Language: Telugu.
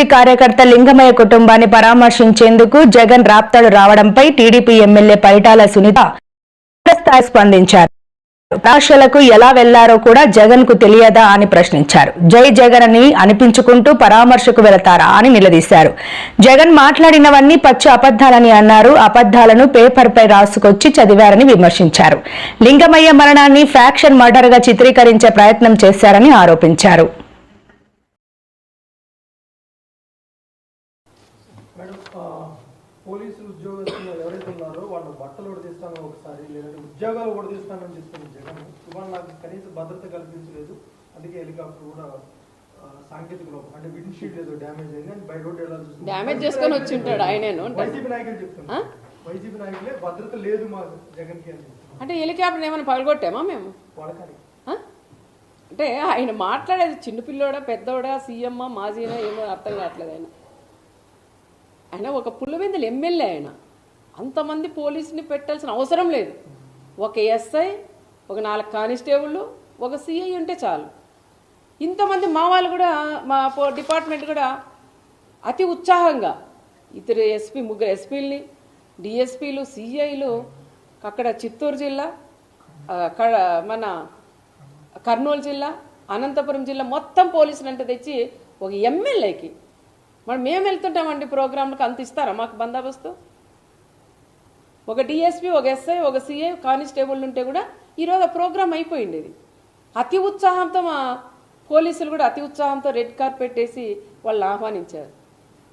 టీడీపీ కార్యకర్త లింగమయ్య కుటుంబాన్ని పరామర్శించేందుకు జగన్ రాప్తాడు రావడంపై టీడీపీ ఎమ్మెల్యే పరిటాల సునీత తీవ్రస్థాయి స్పందించారు. రాష్ట్రాలకు ఎలా వెళ్ళారో కూడా జగన్కు తెలియదా అని ప్రశ్నించారు. జై జగన్ అని అనిపించుకుంటూ పరామర్శకు వెళతారా అని నిలదీశారు. జగన్ మాట్లాడినవన్నీ పచ్చి అబద్దాలని అన్నారు. అబద్దాలను పేపర్ పై రాసుకొచ్చి చదివారని విమర్శించారు. లింగమయ్య మరణాన్ని ఫ్యాక్షన్ మర్డర్గా చిత్రీకరించే ప్రయత్నం చేశారని ఆరోపించారు. మేడం పోలీసులు ఉద్యోగస్తులు ఎవరైతే ఉన్నారో వాళ్ళు బట్టలు కూడా తీస్తామని ఒకసారి లేదంటే ఉద్యోగాలు కూడా తీస్తామని చెప్తుంది జగన్ ఇవాళ నాకు కనీసం భద్రత కల్పించలేదు అందుకే హెలికాప్టర్ కూడా సాంకేతిక లోపం అంటే విండ్ షీట్ ఏదో డ్యామేజ్ అయింది అని బై రోడ్ వెళ్ళాల్సి. డ్యామేజ్ చేసుకొని వచ్చి ఉంటాడు ఆయనేను. వైసీపీ నాయకులు చెప్తున్నారు ఆ? వైసీపీ నాయకులే భద్రత లేదు మా జగన్కి. అంటే హెలికాప్టర్ ఏమైనా పగలగొట్టామా మేము ఆ? అంటే ఆయన మాట్లాడేది చిన్నపిల్లోడా పెద్దోడా సీఎమ్మా మాజీనా ఏమో అర్థం కావట్లేదు ఆయన ఆయన ఒక పుల్లవెందులు ఎమ్మెల్యే ఆయన అంతమంది పోలీసుని పెట్టాల్సిన అవసరం లేదు. ఒక ఎస్ఐ ఒక నాలుగు కానిస్టేబుళ్ళు ఒక సిఐ ఉంటే చాలు. ఇంతమంది మా వాళ్ళు కూడా మా డిపార్ట్మెంట్ కూడా అతి ఉత్సాహంగా ఇద్దరు ఎస్పీ ముగ్గురు ఎస్పీలని డిఎస్పీలు సిఐలు అక్కడ చిత్తూరు జిల్లా క- మన కర్నూలు జిల్లా అనంతపురం జిల్లా మొత్తం పోలీసులు అంటే తెచ్చి ఒక ఎమ్మెల్యేకి మరి మేము వెళ్తుంటామండి ప్రోగ్రాంలకు అంత ఇస్తారా మాకు బందోబస్తు? ఒక డిఎస్పి ఒక ఎస్ఐ ఒక సిఐ కానిస్టేబుల్ ఉంటే కూడా ఈరోజు ఆ ప్రోగ్రామ్ అయిపోయింది ఇది. అతి ఉత్సాహంతో మా పోలీసులు కూడా అతి ఉత్సాహంతో రెడ్ కార్పెట్ వేసి వాళ్ళు ఆహ్వానించారు.